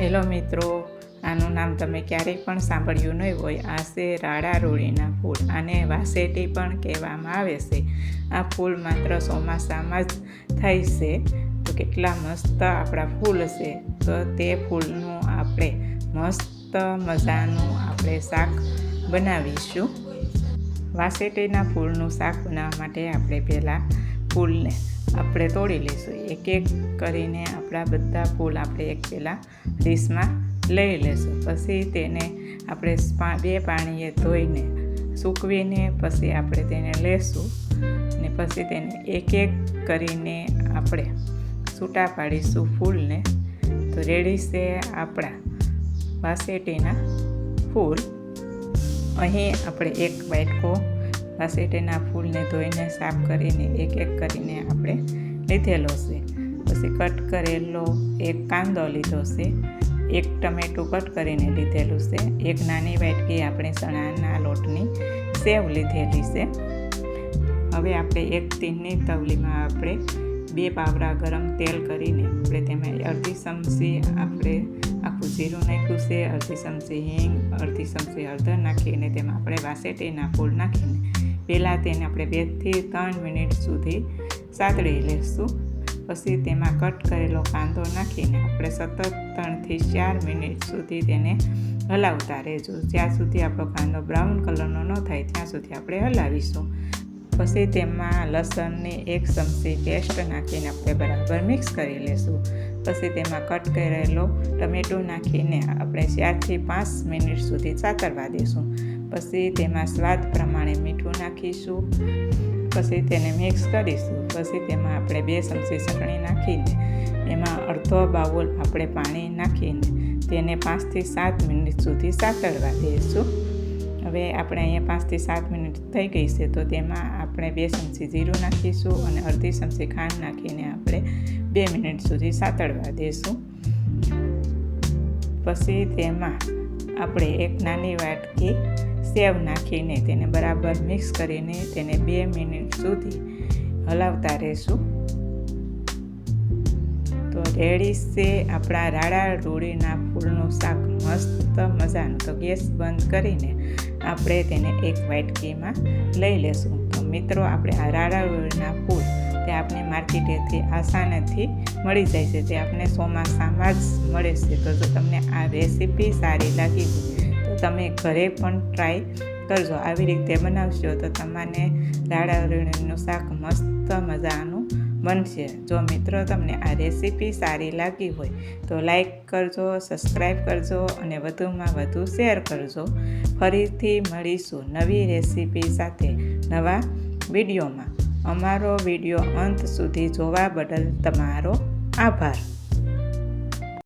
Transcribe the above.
Hello મિત્રો, આનું નામ તમે ક્યારેય પણ સાંભળ્યું નહીં હોય. આ છે રાડા રોળીના ફૂલ આને વાસેટી પણ કહેવામાં આવે છે. આ ફૂલ માત્ર ચોમાસામાં જ થાય છે. તો કેટલા મસ્ત આપણા ફૂલ છે. તો તે ફૂલનું આપણે મસ્ત મજાનું આપણે શાક બનાવીશું. વાસેટીના ફૂલનું શાક બનાવવા માટે આપણે પહેલાં ફૂલને આપણે તોડી લઈશું. એક એક કરીને આપણા બધા ફૂલ આપણે એક પહેલાં ડીશમાં લઈ લઈશું. પછી તેને આપણે બે પાણીએ ધોઈને સૂકવીને પછી આપણે તેને લેશું ને પછી તેને એક એક કરીને આપણે છૂટા પાડીશું ફૂલને. તો રેડી છે આપણા વાસેટીના ફૂલ. અહીં આપણે એક વાટકો વાસેટીના ફૂલને ધોઈને, સાફ કરીને, એક એક કરીને આપણે લીધેલો છે. પછી કટ કરેલો એક કાંદો લીધો છે. એક ટમેટું કટ કરીને લીધેલું છે. એક નાની વાટકી આપણે ચણાના લોટની સેવ લીધેલી છે. હવે આપણે એક તીનની તવલીમાં આપણે બે પાવડા ગરમ તેલ કરીને આપણે તેમાં અડધી ચમચી આપણે આખું જીરું નાખ્યું છે, અડધી ચમચી હિંગ, અડધી ચમચી હળદર નાખીને તેમાં આપણે વાસેટીના ફૂલ નાખીને પહેલાં તેને આપણે બેથી ત્રણ મિનિટ સુધી સાતળી લઈશું પછી તેમાં કટ કરેલો કાંદો નાખીને આપણે સતત ત્રણથી ચાર મિનિટ સુધી તેને હલાવતા રહેજો. જ્યાં સુધી આપણો કાંદો બ્રાઉન કલરનો ન થાય, ત્યાં સુધી આપણે હલાવીશું. પછી તેમાં લસણની એક ચમચી પેસ્ટ નાખીને આપણે બરાબર મિક્સ કરી લેશું. પછી તેમાં કટ કરેલો ટમેટું નાખીને આપણે ચારથી પાંચ મિનિટ સુધી સાતરવા દઈશું પછી તેમાં સ્વાદ પ્રમાણે મીઠું નાખીશું. પછી તેને મિક્સ કરીશું. પછી તેમાં આપણે બે ચમચી ચટણી નાખીને એમાં અડધો બાઉલ આપણે પાણી નાખીને તેને પાંચથી સાત મિનિટ સુધી સાતરવા દઈશું હવે આપણે અહીંયા પાંચથી સાત મિનિટ થઈ ગઈ છે, તો તેમાં આપણે બે ચમચી જીરું નાખીશું અને અડધી ચમચી ખાંડ નાખીને આપણે બે મિનિટ સુધી સાતળવા દઈશું પછી તેમાં આપણે એક નાની વાટકી સેવ નાખીને તેને બરાબર મિક્સ કરીને તેને બે મિનિટ સુધી હલાવતા રહેશું. તો રેડી છે આપણા રાડા રોડીના ફૂલનું શાક. મસ્ત મજાનું. તો ગેસ બંધ કરીને આપણે તેને એક વાટકીમાં લઈ લેશું. તો મિત્રો, આપણે આ રાડા રોડીના ફૂલ તે આપણે માર્કેટેથી આસાનીથી મળી જાય છે. તે આપણે ચોમાસામાં જ મળે છે. તો જો તમને આ રેસીપી સારી લાગી તો તમે ઘરે પણ ટ્રાય કરજો. આવી રીતે બનાવશો તો તમને રાડા શાક મસ્ત મજાનું બનશે. જો મિત્રો તમને આ રેસીપી સારી લાગી હોય, તો લાઈક કરજો, સબસ્ક્રાઈબ કરજો અને વધુમાં વધુ શેર કરજો. ફરીથી મળીશું નવી રેસીપી સાથે નવા વિડીયોમાં. અમારો વીડિયો અંત સુધી જોવા બદલ તમારો આભાર.